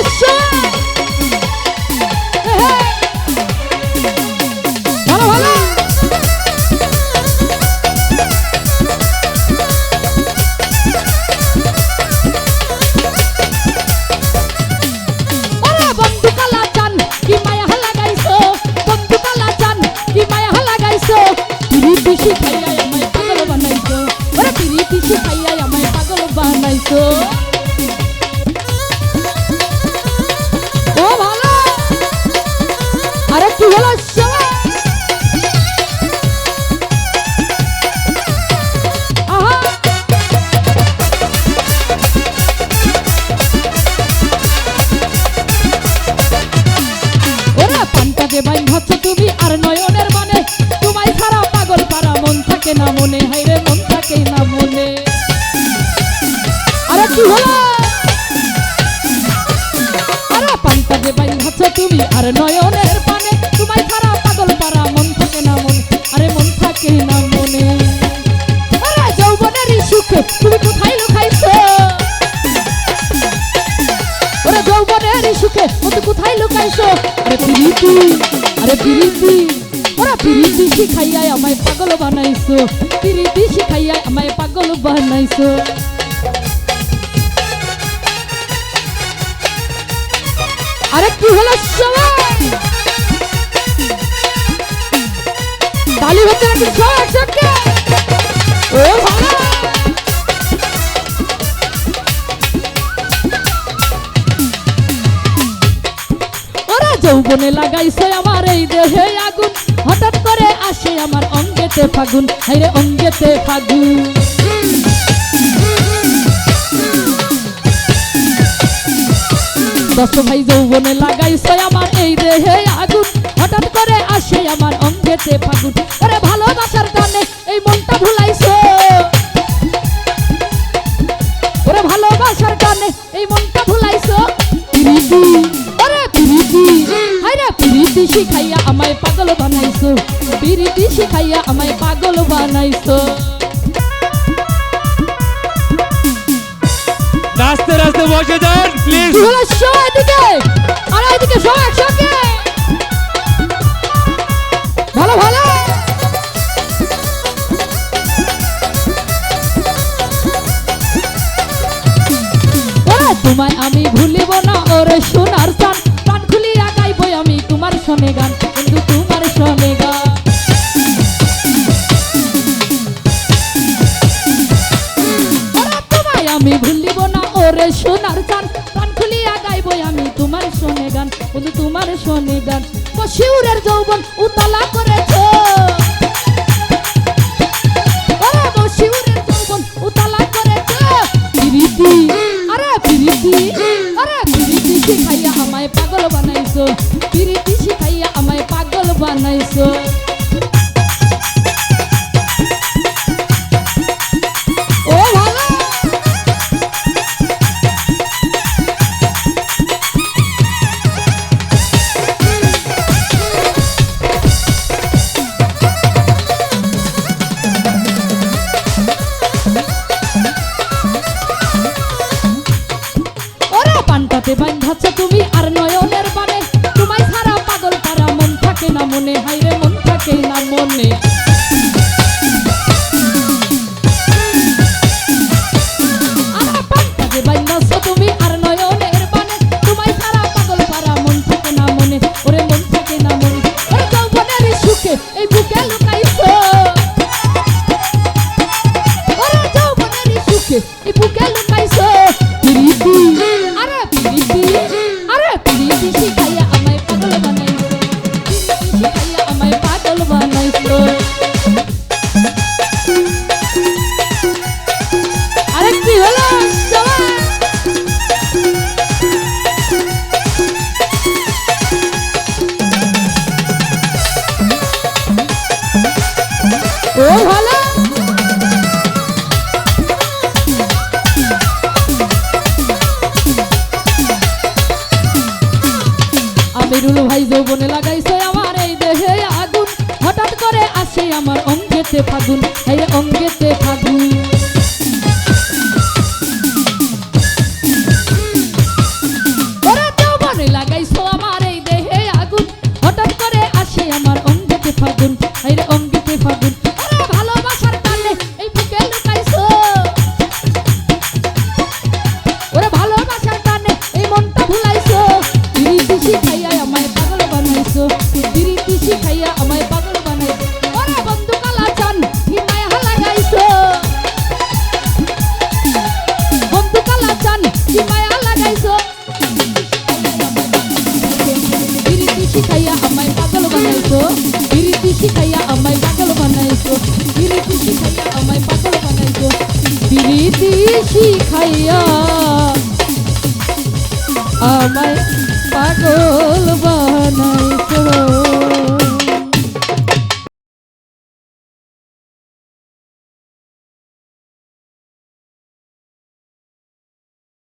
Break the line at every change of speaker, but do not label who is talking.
কি হলো সবাই? এ হে! ভালো ভালো ওরে বন্ধু কালা আর নয়নের মানে তোমায় ছাড়া পাগল পারা মন থাকে না মনে। আরে মন থাকে না মনে। আরে যৌবনের সুখে তুমি কোথায় লুকাইছো? ওরে যৌবনের সুখে তুই কোথায় লুকাইছো? আরে প্রীতি আরে প্রীতি। ওরা প্রীতি শিখাইয়া আমায় পাগল বানাইছো। প্রীতি শিখাইয়া আমায় পাগল বানাইছো। আরে কি হলো সবাই ওরা যৌবনে লাগাইছে আমার এই দেহে আগুন। হঠাৎ করে আসে আমার অঙ্গেতে ফাগুন। হাইরে অঙ্গেতে ফাগুন। দশ ভাই যৌবনে লাগাইছে আমার এই দেহে আগুন। হঠাৎ করে আসে আমার অঙ্গেতে ফাগুন। ওরে ভালোবাসার টানে এই মনটা ভুলাইছো। ওরে ভালোবাসার টানে এই মনটা ভুলাইছো। প্রীতি। ওরে প্রীতি। হায়রে প্রীতি শিখাইয়া আমায় পাগল বানাইছো। প্রীতি শিখাইয়া আমায় পাগল বানাইছো।
বসে যান প্লিজ
এদিকে। আর এদিকে সবাই একসঙ্গে। ভালো ভালো। তোমায় আমি ভুলিব না, ওরে সোনার ওরে সোনার চান প্রাণ খুলিয়া গাইবই আমি তোমার শোনে গান। কিন্তু তোমার শোনে গান। শিউরের যৌবন উতলা করেছ। ওরে যৌবন উতলা করেছ। প্রীতি আরে প্রীতি আরে প্রীতি শিখাইয়া আমায় পাগল বানাইছো। প্রীতি শিখাইয়া আমায় পাগল বানাইছো। আচ্ছা তুমি আর নয় আমিরুল ভাই যৌবনে লাগাইছে আমার এই দেহে আগুন। হঠাৎ করে আসে আমার অঙ্গেতে ফাগুন। এই অঙ্গেতে ফাগুন। বানাইছো বিরিতি শিখাইয়া আমায় পাগল বানাইছো বিরিতি শিখাইয়া আমায় পাগল বানাইছো বিরিতি শিখাইয়া